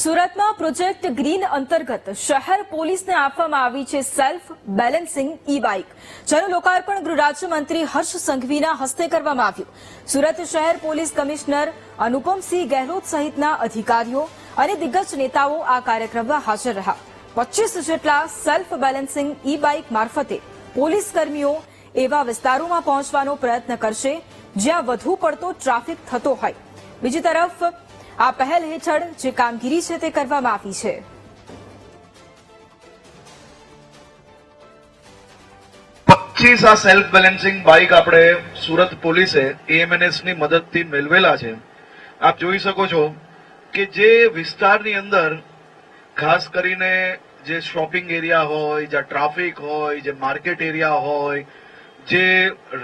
સુરતમાં project green અંતર્ગત શહેર પોલીસને આપવામાં આવી છે સેલ્ફ બેલેન્સિંગ ઈ બાઇક જેનું લોકાર્પણ ગૃહ રાજ્યમંત્રી હર્ષ સંઘવીના હસ્તે કરવામાં આવ્યું. સુરત શહેર પોલીસ કમિશનર અનુપમસિંહ ગહેલોત સહિતના અધિકારીઓ અને દિગ્ગજ નેતાઓ આ કાર્યક્રમમાં હાજર રહ્યા. પચીસ જેટલા સેલ્ફ બેલેન્સિંગ ઈ બાઇક મારફતે પોલીસ કર્મીઓ એવા વિસ્તારોમાં પહોંચવાનો પ્રયત્ન કરશે, જ્યાં વધુ પડતો ટ્રાફિક થતો હોય. બીજી તરફ આ પહેલ હેઠળ જે કામગીરી છે તે કરવામાં આવી છે. પચીસ આ સેલ્ફ બેલેન્સિંગ બાઇક આપણે સુરત પોલીસે એએમએનએસની મદદથી મેળવેલા છે. આપ જોઈ શકો છો કે જે વિસ્તારની અંદર ખાસ કરીને જે શોપિંગ એરિયા હોય, જ્યાં ટ્રાફિક હોય, જે માર્કેટ એરિયા હોય, જે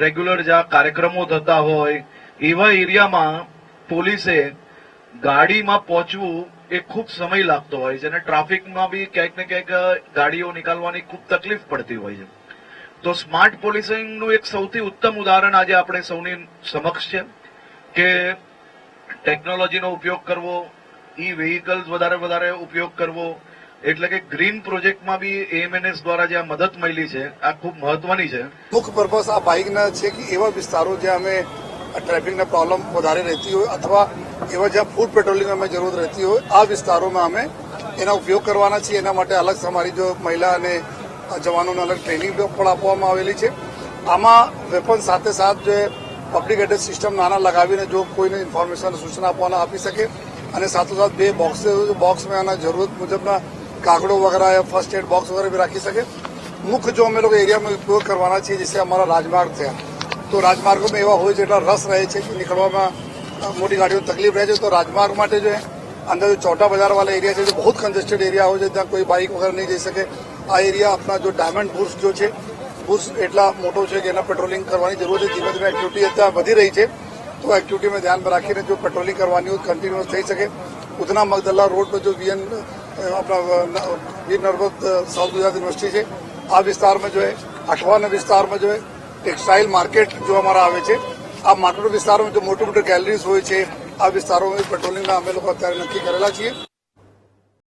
રેગ્યુલર જ્યાં કાર્યક્રમો થતા હોય, એવા એરિયામાં પોલીસે ગાડીમાં પહોંચવું એ ખૂબ સમય લાગતો હોય છે અને ટ્રાફિકમાં બી ક્યાંક ને ક્યાંક ગાડીઓ નીકાળવાની ખૂબ તકલીફ પડતી હોય છે. તો સ્માર્ટ પોલીસિંગનું એક સૌથી ઉત્તમ ઉદાહરણ આજે આપણે સૌની સમક્ષ છે કે ટેકનોલોજીનો ઉપયોગ કરવો ઈ વેહિકલ્સ વધારે વધારે ઉપયોગ કરવો, એટલે કે ગ્રીન પ્રોજેક્ટમાં બી એએમએનએસ દ્વારા જે મદદ મળી છે, આ ખૂબ મહત્વની છે. મુખ્ય પર્પઝ આ બાઇકના છે કે એવા વિસ્તારો જ્યાં અમે ટ્રાફિકના પ્રોબ્લેમ વધારે રહેતી હોય અથવા એવા જ્યાં ફૂડ પેટ્રોલિંગ અમે જરૂર રહેતી હોય, આ વિસ્તારોમાં અમે એના ઉપયોગ કરવાના છીએ. એના માટે અલગ અમારી જો મહિલા અને જવાનોને અલગ ટ્રેનિંગ પણ આપવામાં આવેલી છે. આમાં વેપન સાથે સાથ જે પબ્લિક એડ્રેસ સિસ્ટમ નાના લગાવીને જો કોઈને ઇન્ફોર્મેશન સૂચના આપવાના આપી શકે અને સાથોસાથ બે બોક્સ બોક્સમાં આના જરૂરત મુજબના કાગડો વગેરે ફર્સ્ટ એડ બોક્સ વગેરે બી રાખી શકે. મુખ્ય જો અમે લોકો એરિયામાં ઉપયોગ કરવાના છીએ જેથી અમારા રાજમાર્ગ થયા. તો રાજમાર્ગોમાં એવા હોય છે એટલા રસ રહે છે કે નીકળવામાં મોટી ગાડીઓ તકલીફ રહે છે, તો રાજમાર્ગ માટે જે અંદર જે ચોટા બજારવાળા એરિયા છે, જે બહુ કન્જેસ્ટેડ એરિયા હોય છે ત્યાં કોઈ બાઇક વગર નહીં જઈ શકે, આ એરિયા આપણા જો ડાયમંડ બુર્સ જો છે, બુર્સ એટલા મોટો છે કે એના પેટ્રોલિંગ કરવાની જરૂર છે, ધીમે ધીમે એક્ટિવિટી અત્યારે વધી રહી છે, તો એક્ટિવિટીમાં ધ્યાનમાં રાખીને જો પેટ્રોલિંગ કરવાની હોય કન્ટિન્યુઅસ થઈ શકે. ઉધના મગદલ્લા રોડ પર જો વીએન આપણા વીર નર્મદ સાઉથ ગુજરાત યુનિવર્સિટી છે, આ વિસ્તારમાં જો અઠવાના વિસ્તારમાં જો ટેક્સટાઇલ માર્કેટ જોવા અમારા આવે છે, આ માર્કેટ વિસ્તારોમાં જો મોટી મોટી ગેલેરીઝ હોય છે, આ વિસ્તારોમાં પેટ્રોલિંગના અમે લોકો અત્યારે નક્કી કરેલા છીએ.